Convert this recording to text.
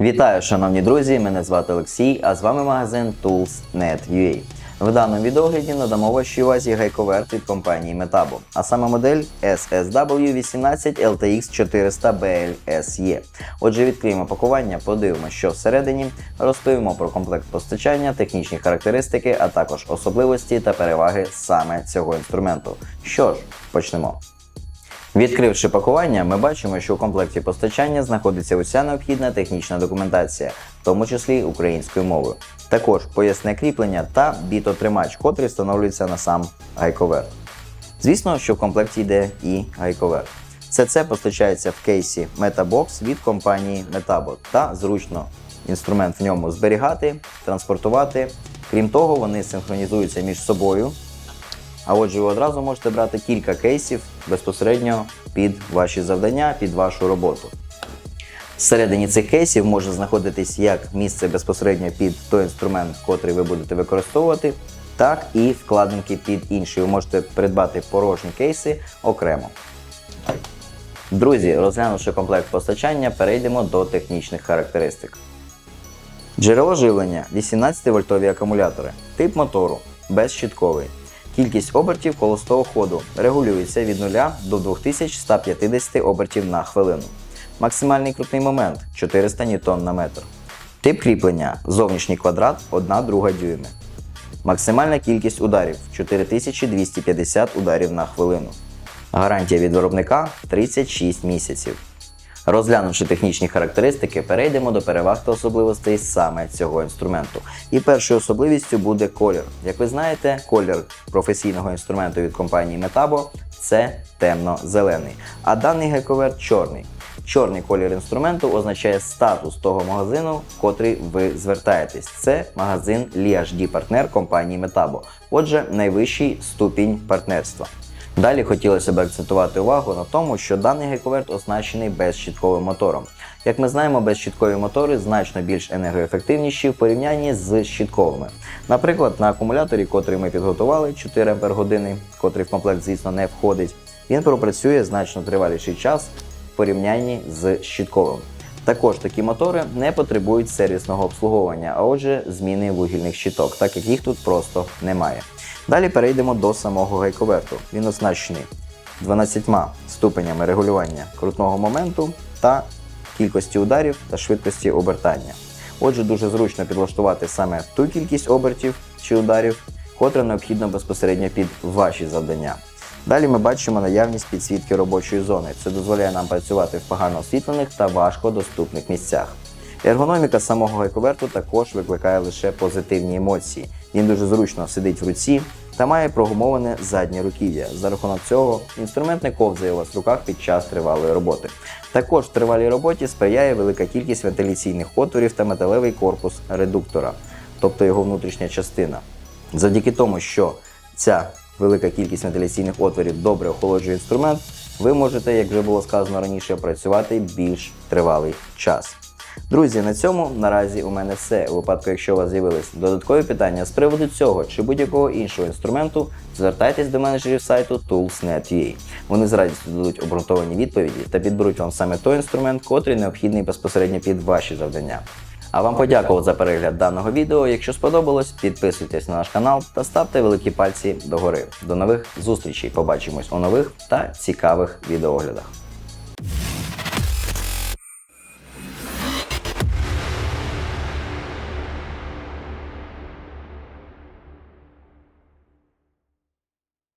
Вітаю, шановні друзі! Мене звати Олексій, а з вами магазин Tools.net.ua. В даному відеогляді надамо вашій увазі гайковерт від компанії Metabo, а саме модель SSW18 LTX 400 BLSE. Отже, відкриємо пакування, подивимося, що всередині, розповімо про комплект постачання, технічні характеристики, а також особливості та переваги саме цього інструменту. Що ж, почнемо. Відкривши пакування, ми бачимо, що у комплекті постачання знаходиться уся необхідна технічна документація, в тому числі українською мовою. Також поясне кріплення та бітотримач, котрий встановлюється на сам гайковерт. Звісно, що в комплекті йде і гайковерт. Все це постачається в кейсі MetaBox від компанії Metabo та зручно інструмент в ньому зберігати, транспортувати. Крім того, вони синхронізуються між собою, а отже, ви одразу можете брати кілька кейсів безпосередньо під ваші завдання, під вашу роботу. Всередині цих кейсів може знаходитись як місце безпосередньо під той інструмент, котрий ви будете використовувати, так і вкладинки під інші. Ви можете придбати порожні кейси окремо. Друзі, розглянувши комплект постачання, перейдемо до технічних характеристик. Джерело живлення 18 вольтові акумулятори. Тип мотору безщітковий. Кількість обертів холостого ходу регулюється від 0 до 2150 обертів на хвилину. Максимальний крутний момент 400 Ньютон на метр. Тип кріплення зовнішній квадрат 1 друга дюйми. Максимальна кількість ударів 4250 ударів на хвилину. Гарантія від виробника 36 місяців. Розглянувши технічні характеристики, перейдемо до переваг та особливостей саме цього інструменту. І першою особливістю буде колір. Як ви знаєте, колір професійного інструменту від компанії Metabo це темно-зелений, а даний гековерт чорний. Чорний колір інструменту означає статус того магазину, в котрий ви звертаєтесь. Це магазин LHD партнер компанії Metabo. Отже, найвищий ступінь партнерства. Далі хотілося б акцентувати увагу на тому, що даний гайковерт оснащений безщітковим мотором. Як ми знаємо, безщіткові мотори значно більш енергоефективніші в порівнянні з щітковими. Наприклад, на акумуляторі, котрий ми підготували 4 Ах, котрий в комплект, звісно, не входить, він пропрацює значно триваліший час в порівнянні з щітковим. Також такі мотори не потребують сервісного обслуговування, а отже, зміни вугільних щиток, так як їх тут просто немає. Далі перейдемо до самого гайковерту. Він оснащений 12 ступенями регулювання крутного моменту та кількості ударів та швидкості обертання. Отже, дуже зручно підлаштувати саме ту кількість обертів чи ударів, котра необхідна безпосередньо під ваші завдання. Далі ми бачимо наявність підсвітки робочої зони. Це дозволяє нам працювати в погано освітлених та важко доступних місцях. Ергономіка самого гайковерту також викликає лише позитивні емоції. Він дуже зручно сидить в руці та має прогумоване заднє руків'я. За рахунок цього інструмент не ковзає у вас в руках під час тривалої роботи. Також в тривалій роботі сприяє велика кількість вентиляційних отворів та металевий корпус редуктора, тобто його внутрішня частина. Завдяки тому, що ця велика кількість вентиляційних отворів добре охолоджує інструмент, ви можете, як вже було сказано раніше, працювати більш тривалий час. Друзі, на цьому наразі у мене все. У випадку, якщо у вас з'явились додаткові питання з приводу цього чи будь-якого іншого інструменту, звертайтесь до менеджерів сайту Tools.net.ua. Вони з радістю дадуть обґрунтовані відповіді та підберуть вам саме той інструмент, котрий необхідний безпосередньо під ваші завдання. А вам подякував за перегляд даного відео. Якщо сподобалось, підписуйтесь на наш канал та ставте великі пальці догори. До нових зустрічей. Побачимось у нових та цікавих відеоглядах.